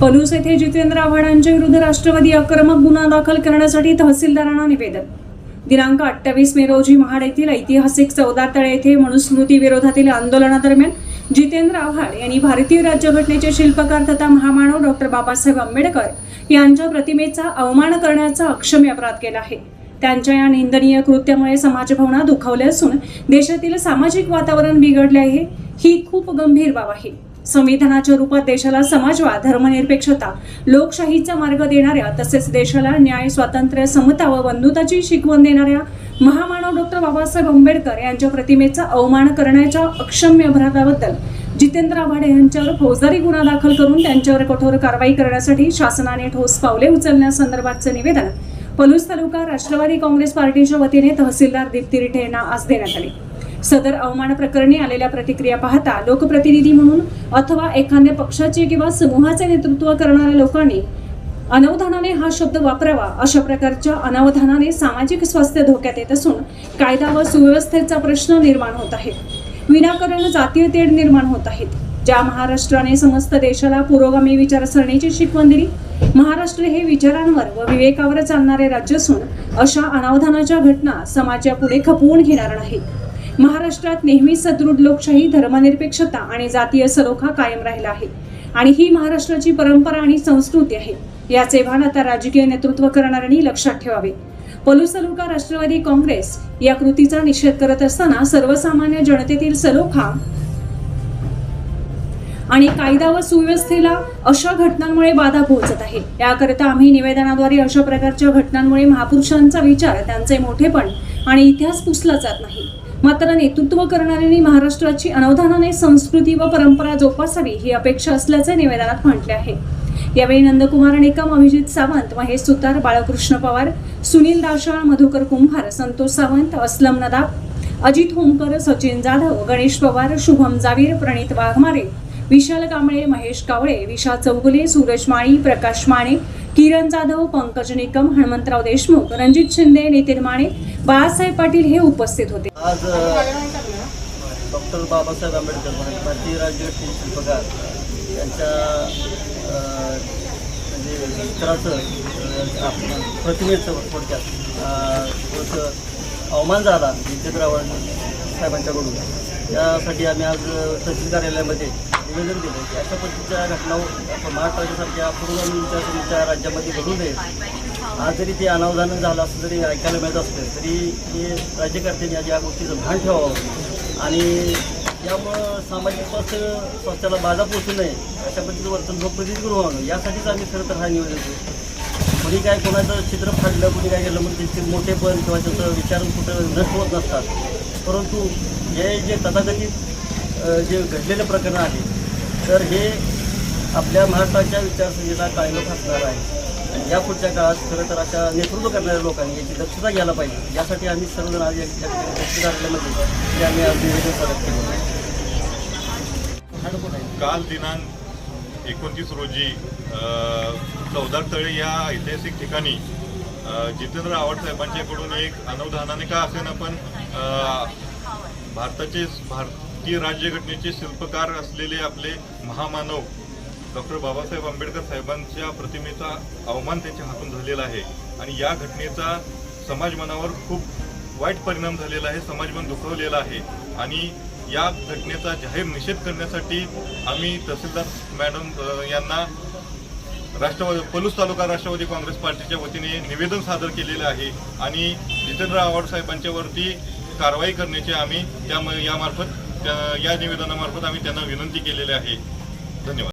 पलूस येथे जितेंद्र आव्हाडांच्या विरुद्ध राष्ट्रवादी आक्रमक गुन्हा दाखल करण्यासाठी तहसीलदारांना निवेदन. दिनांक अठ्ठावीस मे रोजी महाड येथील ऐतिहासिक चौदातळे येथे मनुस्मृती विरोधातील आंदोलनादरम्यान जितेंद्र आव्हाड यांनी भारतीय राज्यघटनेचे शिल्पकार तथा महामानव डॉक्टर बाबासाहेब आंबेडकर यांच्या प्रतिमेचा अवमान करण्याचा अक्षम्य अपराध केला आहे. त्यांच्या या निंदनीय कृत्यामुळे समाजभावना दुखावल्या असून देशातील सामाजिक वातावरण बिघडले आहे. ही खूप गंभीर बाब आहे. संविधानाच्या रूपात देशाला समाजवाद धर्मनिरपेक्षता लोकशाहीचा मार्ग देणाऱ्या तसेच देशाला न्याय स्वातंत्र्य समता व बंधुताची शिकवण देणाऱ्या महामानव डॉक्टर बाबासाहेब आंबेडकर यांच्या प्रतिमेचा अवमान करण्याच्या अक्षम्य अपराधाबद्दल जितेंद्र आव्हाडे यांच्यावर फौजदारी गुन्हा दाखल करून त्यांच्यावर कठोर कारवाई करण्यासाठी शासनाने ठोस पावले उचलण्यासंदर्भातचं निवेदन पलूस तालुका राष्ट्रवादी काँग्रेस पार्टीच्या वतीने तहसीलदार दीप्ती रिठे यांना आज देण्यात आले. सदर अवमान प्रकरणी आलेल्या प्रतिक्रिया पाहता लोकप्रतिनिधी म्हणून अथवा एखाद्या पक्षाचे किंवा समूहाचे नेतृत्व करणाऱ्या लोकांनी अनवधानाने हा शब्द वापरावा अशा प्रकारच्या अनवधानाने सामाजिक स्वास्थ्य धोक्यात येत असून कायदा व सुव्यवस्थेचा प्रश्न निर्माण होत आहे. विनाकारण जातीय तेढ निर्माण होत आहेत. ज्या महाराष्ट्राने समस्त देशाला पुरोगामी विचारसरणीची शिकवण दिली महाराष्ट्र हे विचारांवर व विवेकावर चालणारे राज्य असून अशा अनावधानाच्या घटना समाजापुढे खपवून घेणार नाही. महाराष्ट्रात नेहमी सदृढ लोकशाही धर्मनिरपेक्षता आणि जातीय सलोखा कायम राहिला आहे. आणि ही महाराष्ट्राची परंपरा आणि संस्कृती आहे. याचे भान आता राजकीय नेतृत्व करणाऱ्यांनी लक्षात ठेवावे. पलू सलोखा राष्ट्रवादी काँग्रेस या कृतीचा निषेध करत असताना सर्वसामान्य जनतेतील सलोखा आणि कायदा व सुव्यवस्थेला अशा घटनांमुळे बाधा पोहोचत आहे. याकरिता आम्ही निवेदनाद्वारे अशा प्रकारच्या घटनांमुळे महापुरुषांचा विचार त्यांचे मोठेपण आणि इतिहास पुसला जात नाही. मात्र नेतृत्व करणाऱ्यांनी महाराष्ट्राची अनवधानाने संस्कृती व परंपरा जोपासावी ही अपेक्षा असल्याचे निवेदनात म्हटले आहे. यावेळी नंदकुमार नेकम अभिजित सावंत महेश सुतार बाळकृष्ण पवार सुनील दाशाळ मधुकर कुंभार संतोष सावंत अस्लम नदाब अजित होमकर सचिन जाधव गणेश पवार शुभम जावीर प्रणित वाघमारे विशाल कांबळे महेश कावळे विशा चौगुले सूरज माळी प्रकाश माने किरण जाधव पंकज निकम हनुमंतराव देशमुख रणजित शिंदे नितीन माने बाळासाहेब पाटील हे उपस्थित होते. आज डॉक्टर बाबासाहेब आंबेडकर भारतीय राज्यघटनेचे शिल्पकार यांच्या म्हणजे चित्राचं प्रतिमेचं थोडक्यात थोडंसं अवमान झाला जितेंद्र आव्हाड साहेबांच्याकडून. त्यासाठी आम्ही आज तहसील कार्यालयामध्ये निवेदन दिलं की अशा पद्धतीच्या घटना महाराष्ट्राच्यासारख्या पूर्ण पूर्वगामी विचारसरणीच्या राज्यामध्ये घडू नये. आज जरी ते अनावधान झालं असं जरी ऐकायला मिळत असलं तरी हे राज्यकर्त्यांनी आज या गोष्टीचं भान ठेवावं. आणि यामुळं सामाजिक स्वास्थ्य स्वास्थ्याला बाधा पोचू नये अशा पद्धतीचं वर्तन लोकप्रतिनिधी व्हावं यासाठीच आम्ही खरं तर हा निवेदन देतो कोणी काय कोणाचं चित्र फाडलं कोणी काय केलं म्हणजे ते मोठेपण किंवा त्याचं विचार कुठं नष्ट होत नसतात. परंतु हे जे तथाकथित जे घडलेलं प्रकरण आहे तर हे आपल्या महाराष्ट्राच्या विचारसरणीला कायम असणार आहे आणि या पुढच्या काळात खरं तर अशा नेतृत्व करणाऱ्या लोकांनी याची दक्षता घ्यायला पाहिजे. यासाठी आम्ही सर्वजण आज या या तहसील कार्यालयामध्ये हे आम्ही आज निवेदन सादर केलं. काल दिनांक एकोणतीस रोजी चौदार तळे या ऐतिहासिक ठिकाणी जितेंद्र आव्हाड साहेबांच्याकडून एक अनुदानाने का असेना पण भारताचे भारतीय राज्यघटनेचे शिल्पकार असलेले आपले महामानव डॉक्टर बाबासाहेब आंबेडकर साहेबांच्या प्रतिमेचा अवमान त्यांच्या हातून झालेला आहे. आणि या घटनेचा समाज मनावर खूप वाईट परिणाम झालेला आहे समाजमन दुखवलेला आहे. आणि या घटनेचा जाहीर निषेध करण्यासाठी आम्ही तहसीलदार मॅडम यांना राष्ट्रवादी पलूस तालुका राष्ट्रवादी काँग्रेस पार्टीच्या वतीने निवेदन सादर केलेलं आहे आणि जितेंद्र आव्हाड साहेबांच्यावरती कारवाई करण्याची आम्ही त्यामुळे यामार्फत या निवेदनामार्फत आम्ही त्यांना विनंती केलेली आहे. धन्यवाद.